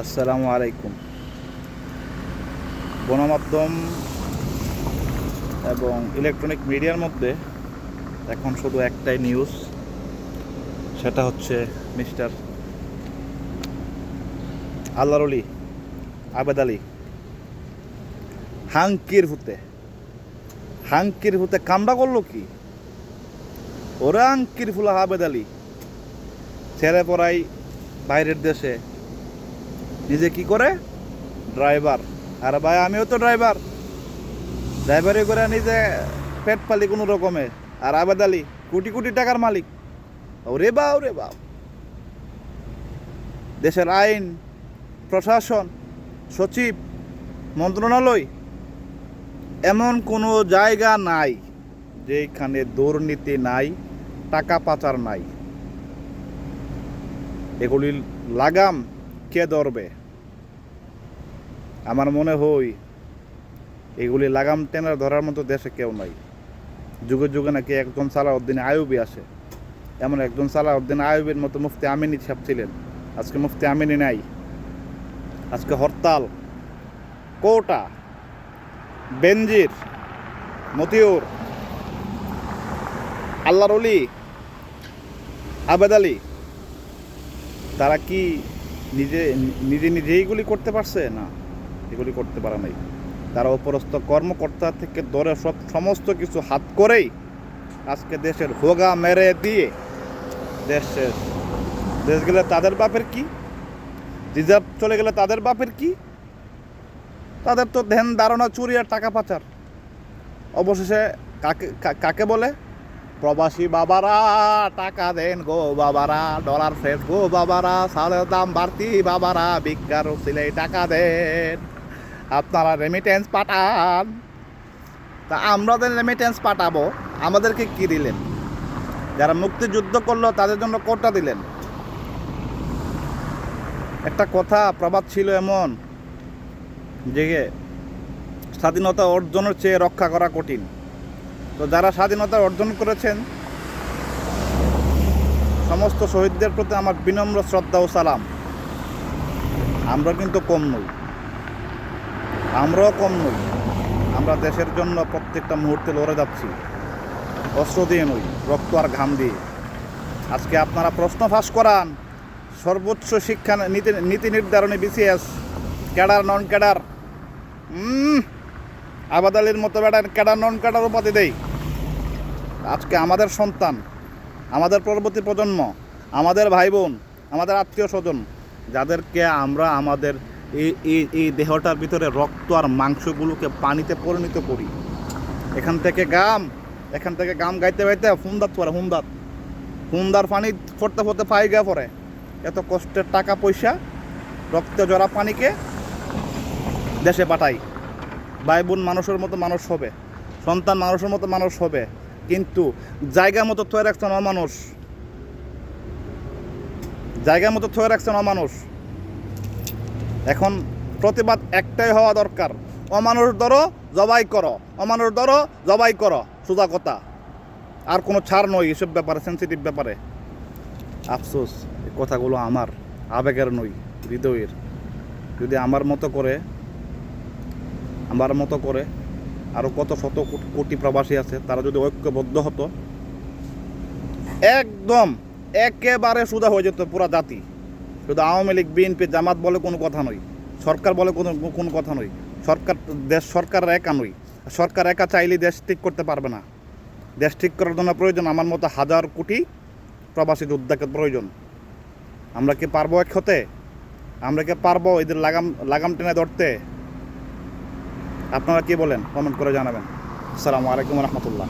আসসালামু আলাইকুম। গণমাধ্যম এবং ইলেকট্রনিক মিডিয়ার মধ্যে এখন শুধু একটাই নিউজ সেটা হচ্ছে মিস্টার আল্লাহর আলী আবেদ আলী। হাঙ্কির হুতে হাঙ্কির হুতে কামড়া করল কি? ওরা আঙ্কির ফুলা আবেদ আলী। ছেড়ে পড়াই বাইরের দেশে নিজে কি করে? ড্রাইভার আর ভাই, আমিও তো ড্রাইভার ড্রাইভারি করে নিজে পেট পালি কোনো রকমে। আর আবেদ আলী, কোটি কোটি টাকার মালিক। ওরে বা ওরে বা দেশের আইন, প্রশাসন, সচিব, মন্ত্রণালয়, এমন কোনো জায়গা নাই যেখানে দুর্নীতি নাই, টাকা পাচার নাই। এগুলি লাগাম কে ধরবে? আমার মনে হয় এগুলি লাগাম টেনার ধরার মতো দেশে কেউ নাই। যুগে যুগে নাকি একজন সালাউদ্দিন আয়ুবি আসে। এমন একজন সালাউদ্দিন আয়ুবের মতো মুফতি আমিনী সাহেব ছিলেন। আজকে মুফতি আমিনী নাই। আজকে হরতাল, কোটা, বেনজির, মতিউর, আল্লাহর অলি আবেদ আলী, তারা কি নিজে নিজে নিজে এইগুলি করতে পারছে? না, এগুলি করতে পারে নাই। তারা অপরস্থ কর্মকর্তা থেকে ধরে সব সমস্ত কিছু হাত করেই আজকে দেশের হোগা মেরে দিয়ে দেশ শেষ দেশ গেলে তাদের বাপের কি? রিজার্ভ চলে গেলে তাদের বাপের কি? তাদের তো ধ্যান ধারণা চুরি আর টাকা পাচার। অবশেষে কাকে কাকে বলে? প্রবাসী বাবারা, টাকা দেন গো বাবারা ডলার ফ্রেশ গো বাবারা সালের দাম বাড়তি বাবারা বিজ্ঞার উচিলে টাকা দেন। আপনারা রেমিটেন্স পাঠান। তা আমরা যে রেমিটেন্স পাঠাবো। আমাদেরকে কি দিলেন? যারা মুক্তিযুদ্ধ করল, তাদের জন্য কোটা দিলেন। একটা কথা, প্রবাদ ছিল এমন যে, স্বাধীনতা অর্জনের চেয়ে রক্ষা করা কঠিন। তো যারা স্বাধীনতা অর্জন করেছেন, সমস্ত শহীদদের প্রতি আমার বিনম্র শ্রদ্ধা ও সালাম। আমরা কিন্তু কম নই। আমরাও কম নই। আমরা দেশের জন্য প্রত্যেকটা মুহূর্তে লড়ে যাচ্ছি। অস্ত্র দিয়ে নই, রক্ত আর ঘাম দিয়ে। আজকে আপনারা প্রশ্ন ফাঁস করান, সর্বোচ্চ শিক্ষা নীতি নীতি নির্ধারণী BCS cadre non cadre um, আবাদ আলীর মতো বেটার ক্যাডার নন ক্যাডার উপাধি দেই? আজকে আমাদের সন্তান আমাদের পরবর্তী প্রজন্ম আমাদের ভাই বোন আমাদের আত্মীয় স্বজন যাদেরকে আমরা আমাদের এই এই এই দেহটার ভিতরে রক্ত আর মাংসগুলোকে পানিতে পরিণত করি। এখান থেকে গাম এখান থেকে গাম গাইতে গাইতে হুমদাত পরে হুমদাত। হুমদার পানি ফোরতে ফোরতে পাই গিয়ে পড়ে। এত কষ্টের টাকা পয়সা রক্ত জরা পানিকে দেশে পাঠাই। ভাই বোন মানুষের মতো মানুষ হবে, সন্তান মানুষের মতো মানুষ হবে, কিন্তু জায়গা মতো থয়ে রাখছে না মানুষ জায়গা মতো থয়ে রাখছে না মানুষ এখন প্রতিবাদ একটাই হওয়া দরকার, অমানুষ ধরো, জবাই করো, অমানুষ ধরো, জবাই করো, সোজা কথা। আর কোনো ছাড় নই এসব ব্যাপারে সেন্সিটিভ ব্যাপারে। আফসোস, এই কথাগুলো আমার আবেগের নই, হৃদয়ের। যদি আমার মতো করে আমার মতো করে। আরও কত শত কোটি- প্রবাসী আছে, তারা যদি ঐক্যবদ্ধ হতো, একদম একেবারে সুদা হয়ে যেত পুরা জাতি। শুধু আওয়ামী লীগ, বিএনপি, জামাত বলে কোনো কথা নয়, সরকার বলে কোনো কোনো কথা নয়, সরকার, দেশ, সরকার একা নয়। সরকার একা চাইলে দেশ ঠিক করতে পারবে না। দেশ ঠিক করার জন্য প্রয়োজন আমার মতো হাজার কোটি প্রবাসী যোদ্ধাকে প্রয়োজন। আমরা কি পারব এক হতে? আমরা কি পারব এদের লাগাম লাগাম টেনে ধরতে? আপনারা কি বলেন? কমেন্ট করে জানাবেন। আসসালামু আলাইকুম রহমতুল্লাহ।